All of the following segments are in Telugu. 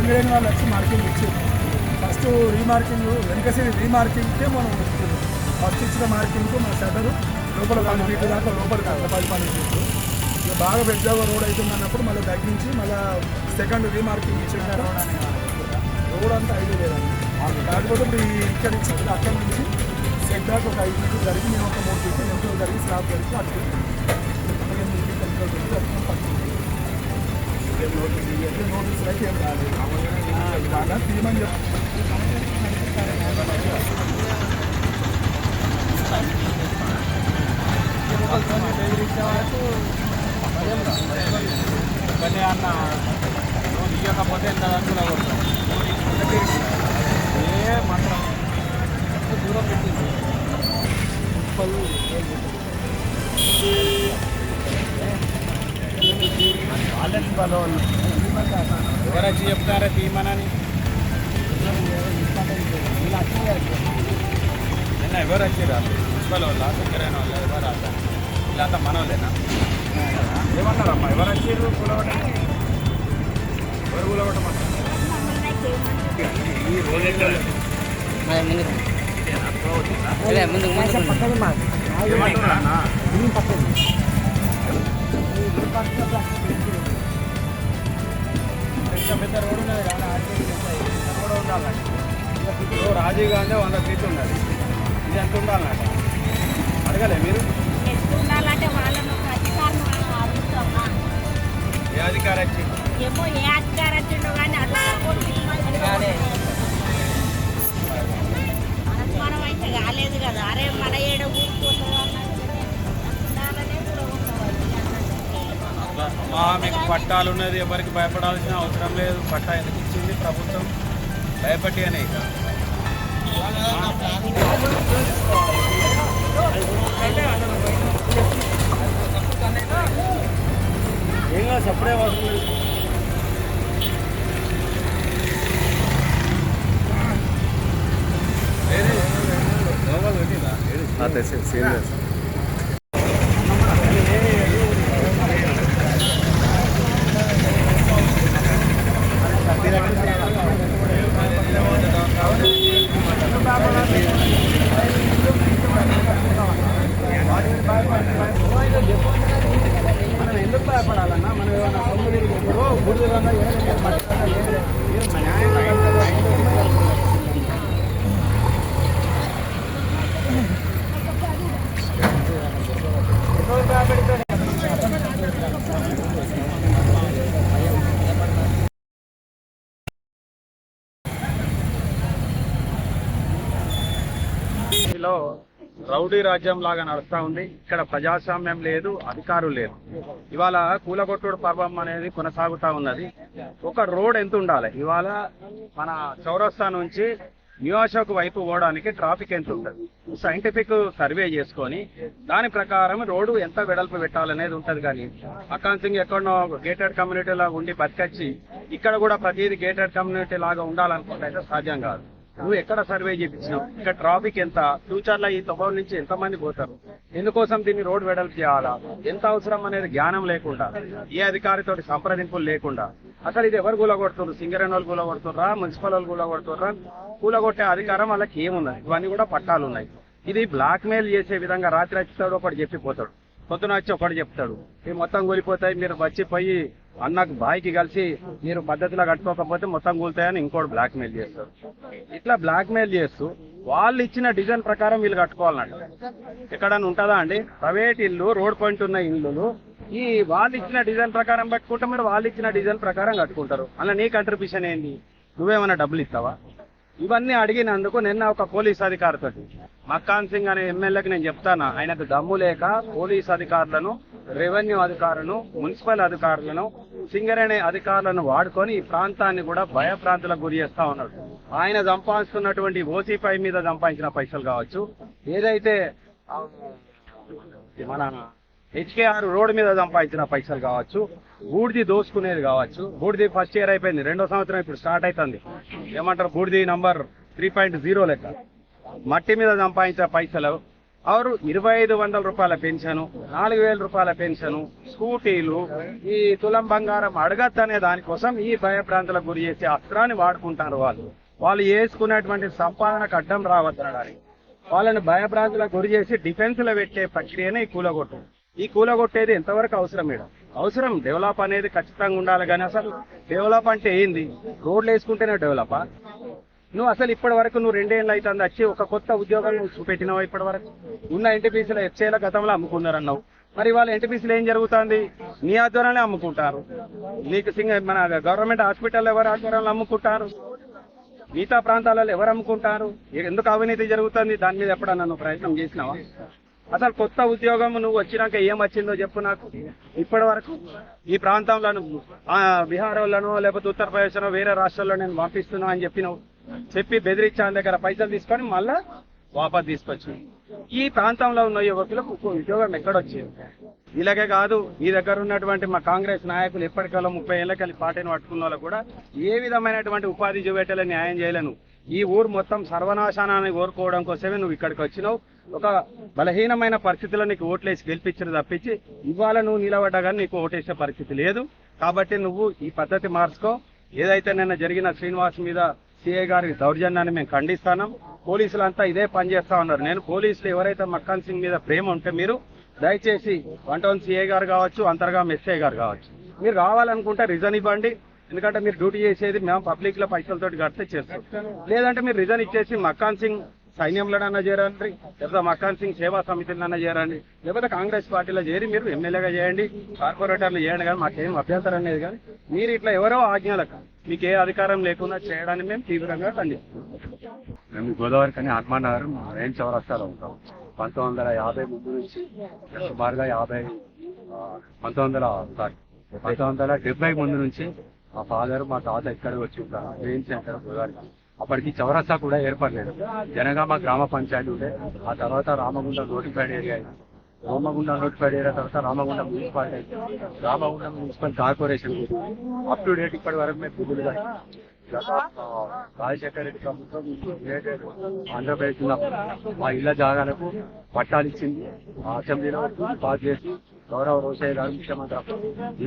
Singareni వాళ్ళు వచ్చి మార్కింగ్ ఇచ్చారు ఫస్ట్ రీమార్కింగ్ వెనకసేరి రీమార్కింగ్కే మనం ఫస్ట్ ఇచ్చిన మార్కింగ్కు మన షటర్ లోపల వన్ ఫీట్ దాకా లోపల కాదు పది పని చేస్తారు ఇక బాగా పెద్దగా రోడ్ అవుతుంది అన్నప్పుడు మళ్ళీ తగ్గించి మళ్ళీ సెకండ్ రీమార్కింగ్ ఇచ్చిన రోడ్ అంతా ఐదు లేదండి కాకపోతే ఇప్పుడు ఇక్కడ నుంచి అక్కడ నుంచి సెట్ దాకా ఒక ఐదు మీటర్లు జరిగి మేము ఒక మూడు ఫీట్లు నిమిషాలు జరిగి స్లాబ్ జరిగి అటు నోటీస్ బాగా తీయమని చెప్పి కానీ అన్న నువ్వు ఇవ్వకపోతే ఎంత దాంట్లో ఏ మాత్రం దూరం పెట్టింది వాళ్ళని బలవాళ్ళు ఎవరు వచ్చి చెప్తారా తీయమనని నిన్న ఎవరు వచ్చిరా మున్సిపల్ వాళ్ళ దగ్గరైన వాళ్ళ ఎవరు రాదా వీళ్ళంతా మన వాళ్ళేనా ఏమన్నారమ్మా? ఎవరు వచ్చారు కూలవడానికి ఎవరు కూలవటమన్నారు ఈ రోజు ఎట్లా ఏమంటున్నా అన్న? ఇంత పెద్ద రోడ్డు ఉన్నది కానీ ఆర్టీసీ రోడ్ ఉండాలండి ఇప్పుడు రాజీవ్ గాంధీ వంద ఫీట్లు ఉండాలి ఇది ఎంత ఉండాలన్నట అడగలే మీరు ఉండాలంటే ఏ అధికారి ఏమో ఏ పట్టాలు ఉన్నది ఎవరికి భయపడాల్సిన అవసరం లేదు. పట్టా ఎందుకు ఇచ్చింది ప్రభుత్వం? భయపడి అనే ఇక ఏం కాదు సప్పుడే వస్తుంది లో రౌడీ రాజ్యం లాగా నడుస్తా ఉంది. ఇక్కడ ప్రజాస్వామ్యం లేదు అధికారులు లేదు. ఇవాళ కూలగొట్టుడు పర్వం అనేది కొనసాగుతా ఉన్నది. ఒక రోడ్ ఎంత ఉండాలి? ఇవాళ మన చౌరస్తా నుంచి న్యూ అశోక్ వైపు పోవడానికి ట్రాఫిక్ ఎంత ఉంటుంది? సైంటిఫిక్ సర్వే చేసుకొని దాని ప్రకారం రోడ్డు ఎంత వెడల్పు పెట్టాలనేది ఉంటది కానీ అకాంతింగ్ ఎక్కడో గేటెడ్ కమ్యూనిటీ లాగా ఉండి బతికొచ్చి ఇక్కడ కూడా ప్రతిదీ గేటెడ్ కమ్యూనిటీ లాగా ఉండాలనుకుంటే సాధ్యం కాదు. నువ్వు ఎక్కడ సర్వే చేయించినావు ఇక్కడ ట్రాఫిక్ ఎంత ఫ్యూచర్లో ఈ తుఫాన్ నుంచి ఎంత మంది పోతారు ఎందుకోసం దీన్ని రోడ్ వెడల్పు చేయాలా ఎంత అవసరం అనేది జ్ఞానం లేకుండా ఏ అధికారితోటి సంప్రదింపులు లేకుండా అసలు ఇది ఎవరు కూలగొడుతున్నారు సింగరేణి వాళ్ళు కూలగొడుతుర్రా? మున్సిపల్ వాళ్ళు కూలగొడుతుర్రా? కూలగొట్టే అధికారం వాళ్ళకి ఏమున్నది? ఇవన్నీ కూడా పట్టాలు ఉన్నాయి. ఇది బ్లాక్ మెయిల్ చేసే విధంగా రాత్రి వచ్చిస్తాడు ఒకటి చెప్పిపోతాడు పొద్దున వచ్చి ఒకటి చెప్తాడు. ఈ మొత్తం కూలిపోతాయి మీరు వచ్చి పోయి అన్నకు బాయికి కలిసి మీరు పద్ధతిలో కట్టుకోకపోతే మొత్తం కూలుతాయని ఇంకోటి బ్లాక్ మెయిల్ చేస్తారు. ఇట్లా బ్లాక్ మెయిల్ చేస్తూ వాళ్ళు ఇచ్చిన డిజైన్ ప్రకారం వీళ్ళు కట్టుకోవాలంట. ఎక్కడన్నా ఉంటుందా అండి? ప్రైవేట్ ఇల్లు రోడ్ పాయింట్ ఉన్న ఇల్లులు ఈ వాళ్ళు ఇచ్చిన డిజైన్ ప్రకారం పెట్టుకుంటే మీరు వాళ్ళు ఇచ్చిన డిజైన్ ప్రకారం కట్టుకుంటారు. అలా నీ కంట్రిబ్యూషన్ ఏంటి నువ్వేమైనా డబ్బులు ఇస్తావా? ఇవన్నీ అడిగినందుకు నిన్న ఒక పోలీస్ అధికారితో మక్కాన్ సింగ్ అనే ఎమ్మెల్యేకి నేను చెప్తాను ఆయనకు దమ్ము లేక పోలీస్ అధికారులను రెవెన్యూ అధికారులను మున్సిపల్ అధికారులను సింగరేణి అధికారులను వాడుకొని ఈ ప్రాంతాన్ని కూడా భయప్రాంతులకు గురి చేస్తా ఉన్నాడు. ఆయన సంపాదిస్తున్నటువంటి ఓసీపై మీద సంపాదించిన పైసలు కావచ్చు ఏదైతే మన హెచ్కేఆర్ రోడ్ మీద సంపాదించిన పైసలు కావచ్చు బూడిది దోసుకునేది కావచ్చు బూడిది ఫస్ట్ ఇయర్ అయిపోయింది రెండో సంవత్సరం ఇప్పుడు స్టార్ట్ అవుతుంది. ఏమంటారు బూడిది నంబర్ త్రీ పాయింట్ జీరో లెక్క. మట్టి మీద సంపాదించిన పైసలు అవరు ఇరవై ఐదు వందల రూపాయల పెన్షను నాలుగు వేల రూపాయల పెన్షను స్కూటీలు ఈ తులం బంగారం అడగద్దనే దానికోసం ఈ భయభ్రాంతులకు గురి చేసే అస్త్రాన్ని వాడుకుంటారు వాళ్ళు. వాళ్ళు వేసుకున్నటువంటి సంపాదనకు అడ్డం రావద్దనడానికి. వాళ్ళని భయభ్రాంతులకు గురి చేసి డిఫెన్స్లో పెట్టే ప్రక్రియనే ఈ కూలగొట్టు. ఈ కూలగొట్టేది ఎంతవరకు అవసరం మేడం? అవసరం డెవలప్ అనేది ఖచ్చితంగా ఉండాలి కానీ అసలు డెవలప్ అంటే ఏంది? రోడ్లు వేసుకుంటేనే డెవలపా? నువ్వు అసలు ఇప్పటి వరకు నువ్వు రెండేళ్ళు అవుతుంది వచ్చి ఒక కొత్త ఉద్యోగం నువ్వు చూపెట్టినావు ఇప్పటి వరకు ఉన్న ఎన్టీపీసీలో ఎఫ్సీల గతంలో అమ్ముకున్నారన్నావు. మరి వాళ్ళ ఎన్టీపీసీలో ఏం జరుగుతుంది? నీ ఆధ్వర్యంలో అమ్ముకుంటారు. నీకు సింగ మన గవర్నమెంట్ హాస్పిటల్ ఎవరు ఆధ్వర్యంలో అమ్ముకుంటారు? మిగతా ప్రాంతాలలో ఎవరు అమ్ముకుంటారు? ఎందుకు అవినీతి జరుగుతుంది? దాని మీద ఎప్పుడన్నా నువ్వు ప్రయత్నం చేసినావా? అసలు కొత్త ఉద్యోగం నువ్వు వచ్చినాక ఏం వచ్చిందో చెప్పు నాకు. ఇప్పటి వరకు ఈ ప్రాంతంలో నువ్వు ఆ, బీహార్లోనో లేకపోతే ఉత్తరప్రదేశ్లో వేరే రాష్ట్రాల్లో నేను పంపిస్తున్నా అని చెప్పినావు. చెప్పి బెదిరించాని దగ్గర పైసలు తీసుకొని మళ్ళా వాపస్ తీసుకొచ్చి. ఈ ప్రాంతంలో ఉన్న యువకులకు ఉద్యోగం ఎక్కడొచ్చింది ఇలాగే కాదు ఈ దగ్గర ఉన్నటువంటి మా కాంగ్రెస్ నాయకులు ఎప్పటికల్లా ముప్పై ఏళ్ళకెళ్ళి పార్టీని పట్టుకున్న వాళ్ళు కూడా ఏ విధమైనటువంటి ఉపాధి చూపెట్టలే న్యాయం చేయలేను. ఈ ఊరు మొత్తం సర్వనాశానాన్ని కోరుకోవడం కోసమే నువ్వు ఇక్కడికి వచ్చినావు. ఒక బలహీనమైన పరిస్థితిలో నీకు ఓట్లేసి గెలిపించిన తప్పించి ఇవాళ నువ్వు నిలబడ్డా కానీ నీకు ఓటేసే పరిస్థితి లేదు. కాబట్టి నువ్వు ఈ పద్ధతి మార్చుకో. ఏదైతే నిన్న జరిగిన శ్రీనివాస్ మీద సిఐ గారి దౌర్జన్యాన్ని మేము ఖండిస్తాం పోలీసులంతా ఇదే పని చేస్తా ఉన్నారు. నేను పోలీసులు ఎవరైతే మక్కాన్ సింగ్ మీద ప్రేమ ఉంటే మీరు దయచేసి వన్ టౌన్ సిఐ గారు కావచ్చు అంతర్గా ఎస్ఐ గారు కావచ్చు. మీరు రావాలనుకుంటే రిజన్ ఇవ్వండి. ఎందుకంటే మీరు డ్యూటీ చేసేది మేము పబ్లిక్లో పైసలతో కడితే చేస్తాం. లేదంటే మీరు రిజన్ ఇచ్చేసి మక్కాన్ సింగ్ సైన్యంలోనన్నా చేరండి లేదా మక్కాన్ సింగ్ సేవా సమితిలోనన్నా చేరండి లేకపోతే కాంగ్రెస్ పార్టీలో చేరి మీరు ఎమ్మెల్యేగా చేయండి కార్పొరేటర్లు చేయండి కానీ మాకేం అభ్యంతరం అనేది కానీ మీరు ఇట్లా ఎవరో ఆజ్ఞలకు మీకు ఏ అధికారం లేకుండా చేయడానికి మేము తీవ్రంగా ఖండిస్తున్నాం. మేము గోదావరి కానీ హనుమాన్ నగర్ రేంజ్ చౌరస్తాలో ఉంటాం. పంతొమ్మిది వందల యాభై ముందు నుంచి సుమారుగా యాభై పంతొమ్మిది వందల సారీ పంతొమ్మిది వందల డెబ్బై ముందు నుంచి మా ఫాదర్ మా తాత ఇక్కడ వచ్చి ఉంటారు? Range centre Godavari. అప్పటికి చౌరస్తా కూడా ఏర్పడలేదు. జనగామ గ్రామ పంచాయతీ ఉండే. ఆ తర్వాత Ramagunda notified area Ramagunda notified area తర్వాత Ramagunda municipality Ramagunda municipal corporation up to date ఇప్పటి వరకు మేము బిల్లులు రాజశేఖర రెడ్డి ప్రభుత్వం ఆంధ్రప్రదేశ్ ఉన్నప్పుడు మా ఇళ్ళ జాగాలకు పట్టాలు ఇచ్చింది. అసెంబ్లీలో పాస్ చేసి గౌరవ రోషయ్య గారు ముఖ్యమంత్రి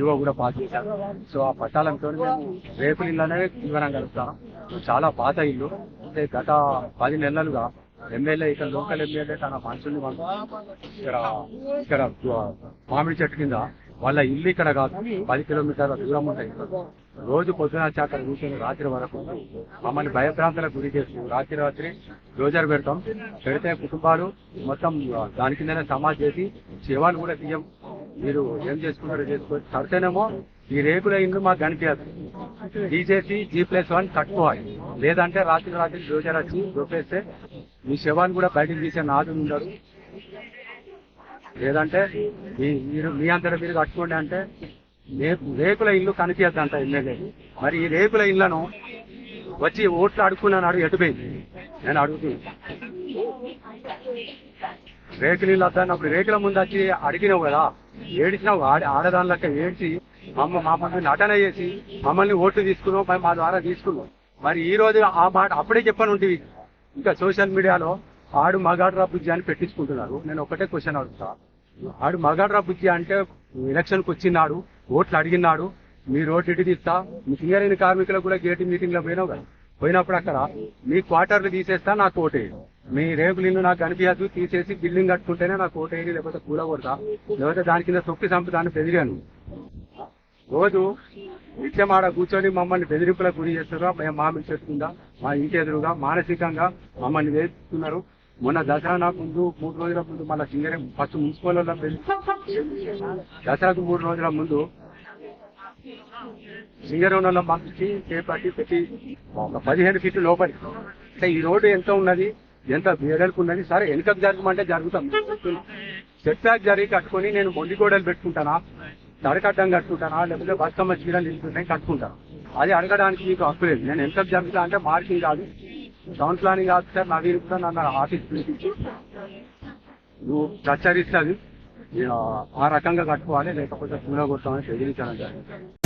ఈవో కూడా పాస్ చేశారు. సో ఆ పట్టాలంతో మేము ఇల్లు అనేవి జీవనం గడుపుతాం చాలా పాత ఇల్లు. అంటే గత పది నెలలుగా ఎమ్మెల్యే ఇక్కడ లోకల్ ఎమ్మెల్యే తన మనుషుల్ని ఇక్కడ ఇక్కడ మామిడి చెట్టు కింద వాళ్ళ ఇల్లు ఇక్కడ కాదు పది కిలోమీటర్ల దూరం ఉంటాయి. రోజు పొద్దున చాక కూర్చొని రాత్రి వరకు మమ్మల్ని భయప్రాంతాలకు గురి చేస్తూ రాత్రి రాత్రి రోజర్ పెడతాం. పెడితే కుటుంబాలు మొత్తం దాని కిందనే సమాజ్ చేసి శివాలు కూడా తీయం. మీరు ఏం చేసుకుంటారో చేసుకోవచ్చు. కడితేనేమో ఈ రేకుల ఇండ్లు మాకు కనిపించదు. తీసేసి జీ ప్లస్ వన్ కట్టుకోవాలి లేదంటే రాత్రి రాత్రి రోజర్ వచ్చి దొప్పేస్తే మీ శవాన్ని కూడా బయటకు తీసే నాదు ఉండరు. లేదంటే మీ- మీరు మీ అంతటా మీరు కట్టుకోండి అంటే రే- రేకుల ఇల్లు కనిపించద్దంట ఎమ్మెల్యే. మరి ఈ రేకుల ఇళ్ళను వచ్చి ఓట్లు అడుగు ఎటుపోయింది? నేను అడుగుతుంది రేకులు ఇల్లు వద్దన్నప్పుడు రేకుల ముందు వచ్చి అడిగినావు కదా? ఏడిచినావు. ఆడ ఆడదానిలక్క ఏడ్చి మమ్మ మమ్మల్ని నటన చేసి మమ్మల్ని ఓట్లు తీసుకున్నావు మరి మా ద్వారా తీసుకున్నాం మరి ఈ రోజు ఆ మాట అప్పుడే చెప్పనుంటివి ఇంకా సోషల్ మీడియాలో ఆడు మగాడ్రా బుజ్జి అని పెట్టించుకుంటున్నారు. నేను ఒకటే క్వశ్చన్ అడుగుతా. ఆడు మగాడ్రా బుజ్జి అంటే ఎలక్షన్కి వచ్చినాడు ఓట్లు అడిగినాడు మీరు ఓటు ఇటు తీస్తా మీ సింగరేణి కార్మికులకు కూడా గేటి మీటింగ్లో పోయినావు కదా. పోయినప్పుడు అక్కడ మీ క్వార్టర్లు తీసేస్తా నాకు ఓటేయండి మీ రేపు ఇల్లు నాకు కనిపించదు తీసేసి బిల్డింగ్ కట్టుకుంటేనే నాకు ఓటేయండి లేకపోతే కూల కొడతా. లేకపోతే దాని కింద తొక్కి చంపుతాను బెదిరాను. రోజు నిత్యం ఆడ కూర్చొని మమ్మల్ని బెదిరింపులకు గురి చేస్తున్నారు మేము మామిడి చెప్తుందా మా ఇంటి ఎదురుగా మానసికంగా మమ్మల్ని వేస్తున్నారు మొన్న దసరా నాకు ముందు మూడు రోజుల ముందు మళ్ళీ సింగరే ఫస్ట్ మున్సిపల్ దసరాకు మూడు రోజుల ముందు సింగరేణి వాళ్ళని పంపించి చేపట్టి పెట్టి ఒక పదిహేను ఫీట్లు లోపలి. అంటే ఈ రోడ్డు ఎంత ఉన్నది ఎంత వేడలకు ఉన్నది సరే వెనుకకు జరగమంటే జరుగుతాం. సెట్ బ్యాక్ జరిగి కట్టుకొని నేను మొండి గోడలు పెట్టుకుంటానా తడకడ్డం కట్టుకుంటానా లేకపోతే బతుకమ్మ చీరలు తీసుకుంటే కట్టుకుంటాను అది అడగడానికి మీకు హక్కు లేదు. నేను ఎంత జరుగుతా అంటే మార్కింగ్ కాదు. టౌన్ ప్లానింగ్ ఆఫీసర్ నవీన్ కూడా నన్ను ఆఫీస్ పిలిపించి నువ్వు ప్రచారిస్తుంది ఆ రకంగా కట్టుకోవాలి లేకపోతే పూల కొట్టామని చెల్లించాను జరిగింది.